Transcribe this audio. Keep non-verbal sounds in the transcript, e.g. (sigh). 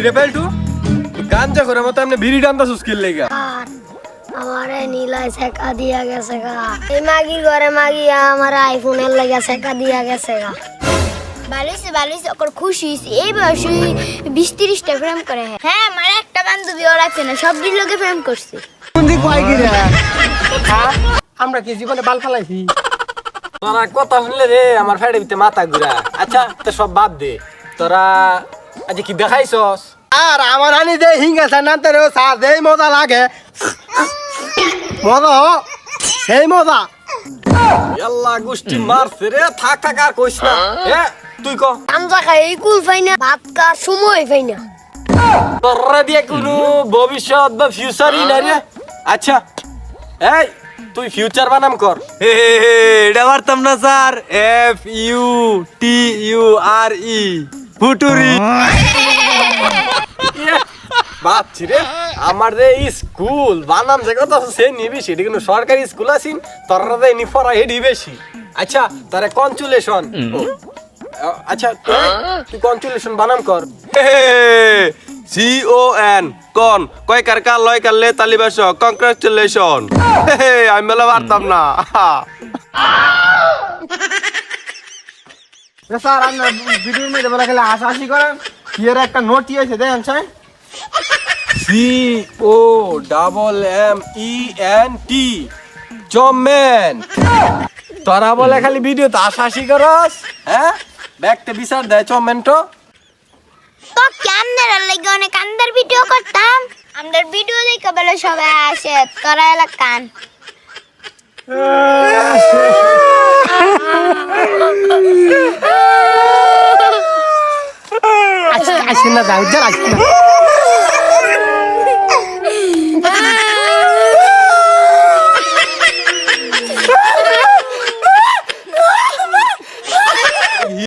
কিরে পেলটু? গাঞ্জা করে মতো আপনি বিড়ি টানতা সুস্কিল লেগা আমারে নীলায় শেখা দিয়া গেছে গা। এই মাগি ঘরে মাগি আমার আইফোনের লাগা শেখা দিয়া গেছে গা। ভালোইছে ভালোইছে ওর খুশি হয়েছে এই বয়সে বিশ তিরিশটা প্রেম করে হ্যাঁ আমার একটা বান্ধবী ওর আছে না সব দিন লোকে প্রেম করছে। আমরা কি জীবনে বাল ফালাইছি? তোরা কথা শুনলে রে আমার ফ্যাডে মাথা ঘুরা। আচ্ছা তো সব বাদ দে। তোরা আজ কি দেখাইছস? আর আমার হানি দে হিঙ্গেছে না তোর সার দেই মজা লাগে। মজা হ। সেই মজা। আল্লাহ গোষ্ঠী মারছে রে। থাক থাক আর কইস না। এ তুই ক। গাঞ্জা খাই এই কুল পাই না ভাত খাওয়ার সময় পাই না। তোরা দিয়ে কোনো ভবিষ্যৎ বা ফিউচারই না রে। আচ্ছা এই তুই ফিউচার বানাম কর। হে হে হে, এটা পারতাম না sir. F U T U R E future. রে আমার যে স্কুল বানাম যে কথা সে নিবি সেটা কিন্তু সরকারি স্কুল আছিন তোরা যে নি পড়া হেডি বেশি। আচ্ছা তারে কনচুলেশন আচ্ছা তুই- তুই কনচুলেশন বানাম কর। সি ও এন কন কয় কার কার লয় কার লে তালিবাস কংগ্রাচুলেশন আমি মেলা পারতাম না। (laughs) স্যার আমরা ভিডিওর মধ্যে বলা গেলে হাসাহাসি করেন। ইয়ের একটা নোট হয়েছে দেখেন sir. C O double M E N T চমেন তোরা বলে খালি ভিডিও তো আশাশি করস? হ্যাঁ? ব্যাগতে বিচার দেয় চমেন্টো তো। ক্যামেরা লাগে অনেক আন্দার ভিডিও করতাম। আন্দার ভিডিও দেখে বলে সবাই আসে তোরা এলাকা কান আসি না যাও আসেন না।